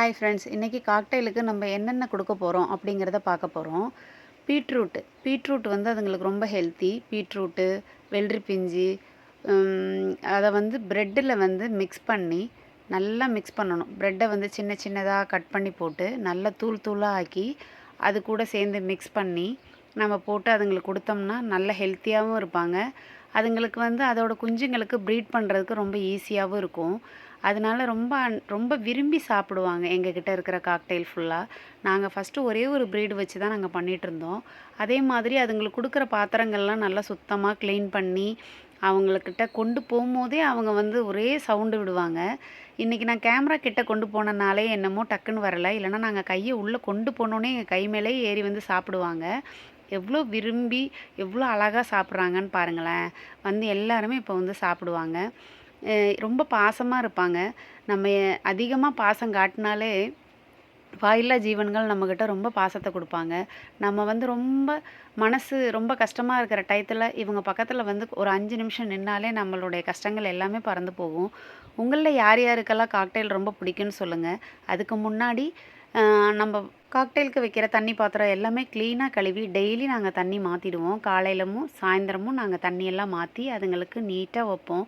Hi friends இன்றைக்கி காக்டைலுக்கு நம்ம என்னென்ன கொடுக்க போகிறோம் அப்படிங்கிறத பார்க்க போகிறோம் பீட்ரூட்டு பீட்ரூட் வந்து அதுங்களுக்கு ரொம்ப ஹெல்த்தி பீட்ரூட்டு வெள்ளரி பிஞ்சு அதை வந்து ப்ரெட்டில் வந்து மிக்ஸ் பண்ணி நல்லா மிக்ஸ் பண்ணணும். ப்ரெட்டை வந்து சின்ன சின்னதாக கட் பண்ணி போட்டு நல்லா தூள் தூளாக ஆக்கி அது கூட சேர்ந்து மிக்ஸ் பண்ணி நம்ம போட்டு அதுங்களுக்கு கொடுத்தோம்னா நல்ல ஹெல்த்தியாகவும் இருப்பாங்க. அதுங்களுக்கு வந்து அதோட குஞ்சுங்களுக்கு ப்ரீட் பண்ணுறதுக்கு ரொம்ப ஈஸியாகவும் இருக்கும். அதனால ரொம்ப அன்- ரொம்ப விரும்பி சாப்பிடுவாங்க எங்ககிட்ட இருக்கிற காக்டெயில் ஃபுல்லாக நாங்கள் ஃபஸ்ட்டு ஒரே ஒரு ப்ரீடு வச்சு தான் நாங்கள் பண்ணிகிட்டு இருந்தோம் அதே மாதிரி அதுங்களுக்கு கொடுக்குற பாத்திரங்கள்லாம் நல்லா சுத்தமாக க்ளீன் பண்ணி அவங்கக்கிட்ட கொண்டு போகும்போதே அவங்க வந்து ஒரே சவுண்டு விடுவாங்க. இன்றைக்கி நான் கேமரா கிட்ட கொண்டு போனனாலே என்னமோ டக்குன்னு வரலை. இல்லைன்னா நாங்கள் கையை உள்ளே கொண்டு போனோன்னே எங்கள் கை மேலே ஏறி வந்து சாப்பிடுவாங்க. எவ்வளோ விரும்பி எவ்வளோ அழகாக சாப்பிட்றாங்கன்னு பாருங்களேன். வந்து எல்லாருமே இப்போ வந்து சாப்பிடுவாங்க. ரொம்ப பாசமாக இருப்பாங்க. நம்ம அதிகமாக பாசம் காட்டினாலே வாயில்லா ஜீவன்கள் நம்மக்கிட்ட ரொம்ப பாசத்தை கொடுப்பாங்க. நம்ம வந்து ரொம்ப மனசு ரொம்ப கஷ்டமாக இருக்கிற டயத்தில் இவங்க பக்கத்தில் வந்து ஒரு அஞ்சு நிமிஷம் நின்னாலே நம்மளுடைய கஷ்டங்கள் எல்லாமே பறந்து போகும். உங்களில் யார் யாருக்கெல்லாம் காக்டெயில் ரொம்ப பிடிக்கும்னு சொல்லுங்கள் அதுக்கு முன்னாடி நம்ம காக்டெயிலுக்கு வைக்கிற தண்ணி பாத்திரம் எல்லாமே க்ளீனாக கழுவி டெய்லி நாங்கள் தண்ணி மாற்றிடுவோம் காலையிலமும் சாயந்தரமும் நாங்கள் தண்ணியெல்லாம் மாற்றி அதுங்களுக்கு நீட்டாக வைப்போம்.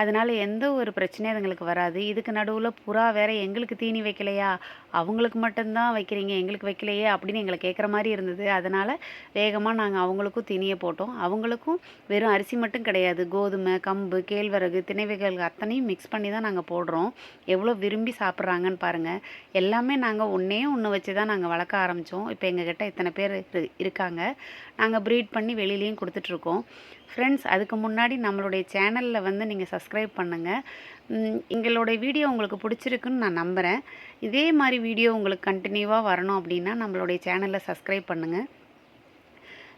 அதனால் எந்த ஒரு பிரச்சனையும் அதுங்களுக்கு வராது. இதுக்கு நடுவில் புறா வேற எங்களுக்கு தீனி வைக்கலையா? அவங்களுக்கு மட்டும்தான் வைக்கிறீங்க எங்களுக்கு வைக்கலையே அப்படின்னு எங்களை கேட்குற மாதிரி இருந்தது. அதனால் வேகமாக நாங்கள் அவங்களுக்கும் தீனியை போட்டோம். அவங்களுக்கும் வெறும் அரிசி மட்டும் கிடையாது. கோதுமை கம்பு கேழ்வரகு திணைவைகள் அத்தனையும் மிக்ஸ் பண்ணி தான் நாங்கள் போடுறோம். எவ்வளோ விரும்பி சாப்பிட்றாங்கன்னு பாருங்கள் எல்லாமே நாங்கள் ஒன்றே ஒன்று வச்சு தான் நாங்கள் வளர்க்க ஆரம்பித்தோம் இப்போ எங்ககிட்ட இத்தனை பேர் இருக்காங்க. நாங்கள் ப்ரீட் பண்ணி வெளியிலையும் கொடுத்துட்ருக்கோம் ஃப்ரெண்ட்ஸ் அதுக்கு முன்னாடி நம்மளுடைய சேனலில் வந்து நீங்கள் சஸ் சப்ஸ்கிரைப் பண்ணுங்கள் எங்களுடைய வீடியோ உங்களுக்கு பிடிச்சிருக்குன்னு நான் நம்புகிறேன் இதே மாதிரி வீடியோ உங்களுக்கு கண்டினியூவாக வரணும் அப்படின்னா நம்மளுடைய சேனலை சப்ஸ்கிரைப் பண்ணுங்கள்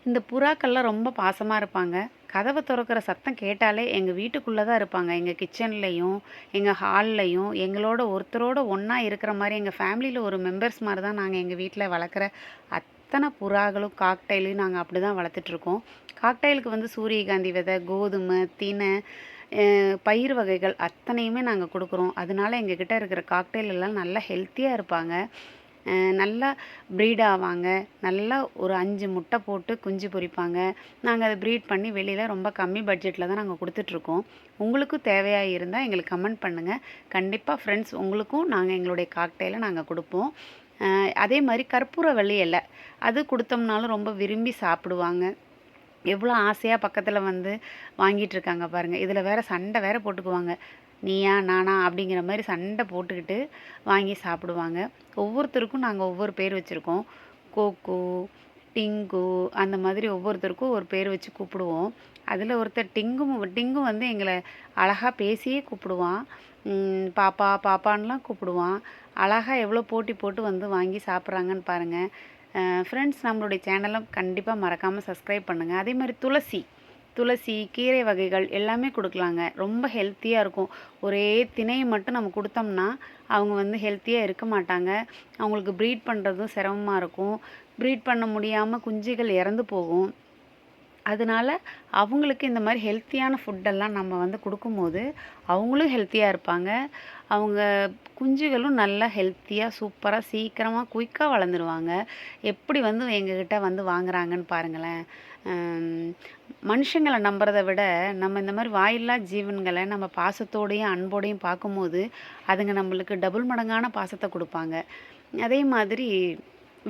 இந்த புறாக்கள்லாம் ரொம்ப பாசமாக இருப்பாங்க. கதவை திறக்கிற சத்தம் கேட்டாலே எங்கள் வீட்டுக்குள்ளே தான் இருப்பாங்க. எங்கள் கிச்சன்லேயும் எங்கள் ஹால்லையும் எங்களோட ஒருத்தரோட ஒன்றா இருக்கிற மாதிரி எங்கள் ஃபேமிலியில் ஒரு மெம்பர்ஸ் மாதிரி தான் நாங்கள் எங்கள் வீட்டில் வளர்க்குற அத்தனை புறாக்களும் காக்டைலையும் நாங்கள் அப்படி தான் வளர்த்துட்ருக்கோம் காக்டைலுக்கு வந்து சூரியகாந்தி விதை கோதுமை தினை பயிர் வகைகள் அத்தனையுமே நாங்கள் கொடுக்குறோம். அதனால எங்ககிட்ட இருக்கிற காக்டெயில் எல்லாம் நல்லா ஹெல்த்தியாக இருப்பாங்க. நல்லா ப்ரீட் ஆவாங்க. நல்லா ஒரு அஞ்சு முட்டை போட்டு குஞ்சு பொரிப்பாங்க. நாங்கள் அதை ப்ரீட் பண்ணி வெளியில் ரொம்ப கம்மி பட்ஜெட்டில் தான் நாங்கள் கொடுத்துட்ருக்கோம். உங்களுக்கும் தேவையாக இருந்தால் எங்களுக்கு கமெண்ட் பண்ணுங்கள் கண்டிப்பாக ஃப்ரெண்ட்ஸ் உங்களுக்கும் நாங்கள் எங்களுடைய காக்டெயிலை நாங்கள் கொடுப்போம். அதே மாதிரி கற்பூரவள்ளி இலை. அது கொடுத்தோம்னாலும் ரொம்ப விரும்பி சாப்பிடுவாங்க. எவ்வளோ ஆசையாக பக்கத்தில் வந்து வாங்கிட்டு இருக்காங்க பாருங்கள் இதில் வேற சண்டை வேற போட்டுக்குவாங்க. நீயா நானா அப்படிங்கிற மாதிரி சண்டை போட்டுக்கிட்டு வாங்கி சாப்பிடுவாங்க. ஒவ்வொருத்தருக்கும் நாங்கள் ஒவ்வொரு பேர் வச்சுருக்கோம். கோக்கு டிங்கு அந்த மாதிரி ஒவ்வொருத்தருக்கும் ஒரு பேர் வச்சு கூப்பிடுவோம். அதில் ஒருத்தர் டிங்கும் டிங்கும் வந்து எங்களை அழகாக பேசியே கூப்பிடுவான். பாப்பா பாப்பான்லாம் கூப்பிடுவான். அழகாக எவ்வளோ போட்டி போட்டு வந்து வாங்கி சாப்பிட்றாங்கன்னு பாருங்கள் ஃப்ரெண்ட்ஸ் நம்மளுடைய சேனலும் கண்டிப்பாக மறக்காமல் சப்ஸ்கிரைப் பண்ணுங்கள் அதே மாதிரி துளசி துளசி கீரை வகைகள் எல்லாமே கொடுக்கலாங்க. ரொம்ப ஹெல்த்தியாக இருக்கும். ஒரே திணையை மட்டும் நம்ம கொடுத்தோம்னா அவங்க வந்து ஹெல்த்தியாக இருக்க மாட்டாங்க. அவங்களுக்கு ப்ரீட் பண்ணுறதும் சிரமமாக இருக்கும். ப்ரீட் பண்ண முடியாமல் குஞ்சுகள் இறந்து போகும். அதனால அவங்களுக்கு இந்த மாதிரி ஹெல்த்தியான ஃபுட்டெல்லாம் நம்ம வந்து கொடுக்கும்போது அவங்களும் ஹெல்த்தியாக இருப்பாங்க. அவங்க குஞ்சுகளும் நல்லா ஹெல்த்தியாக சூப்பராக சீக்கிரமாக குயிக்காக வளர்ந்துருவாங்க. எப்படி வந்து எங்ககிட்ட வந்து வாங்குறாங்கன்னு பாருங்களேன். மனுஷங்களை நம்புறதை விட நம்ம இந்த மாதிரி வாயில்லா ஜீவன்களை நம்ம பாசத்தோடையும் அன்போடையும் பார்க்கும்போது அதுங்க நம்மளுக்கு டபுள் மடங்கான பாசத்தை கொடுப்பாங்க. அதே மாதிரி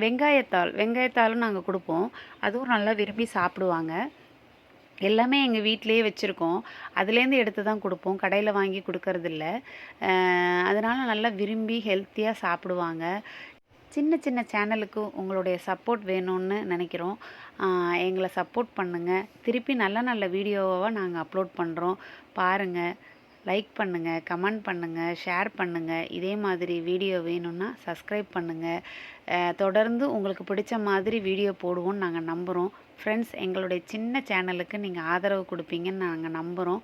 வெங்காயத்தாள் வெங்காயத்தாளும் நாங்கள் கொடுப்போம். அதுவும் நல்லா விரும்பி சாப்பிடுவாங்க. எல்லாமே எங்கள் வீட்டிலேயே வச்சுருக்கோம். அதுலேருந்து எடுத்து தான் கொடுப்போம். கடையில் வாங்கி கொடுக்கறதில்ல. அதனால் நல்லா விரும்பி ஹெல்த்தியாக சாப்பிடுவாங்க. சின்ன சின்ன சேனலுக்கு உங்களுடைய சப்போர்ட் வேணும்னு நினைக்கிறோம். எங்களை சப்போர்ட் பண்ணுங்கள் திருப்பி நல்ல நல்ல வீடியோவாக நாங்கள் அப்லோட் பண்ணுறோம் பாருங்கள் லைக் பண்ணுங்கள் கமெண்ட் பண்ணுங்கள் ஷேர் பண்ணுங்கள் இதே மாதிரி வீடியோ வேணும்னா சப்ஸ்கிரைப் பண்ணுங்கள் தொடர்ந்து உங்களுக்கு பிடிச்ச மாதிரி வீடியோ போடுவோம்னு நாங்கள் நம்புகிறோம் ஃப்ரெண்ட்ஸ் எங்களுடைய சின்ன சேனலுக்கு நீங்கள் ஆதரவு கொடுப்பீங்கன்னு நாங்கள் நம்புகிறோம்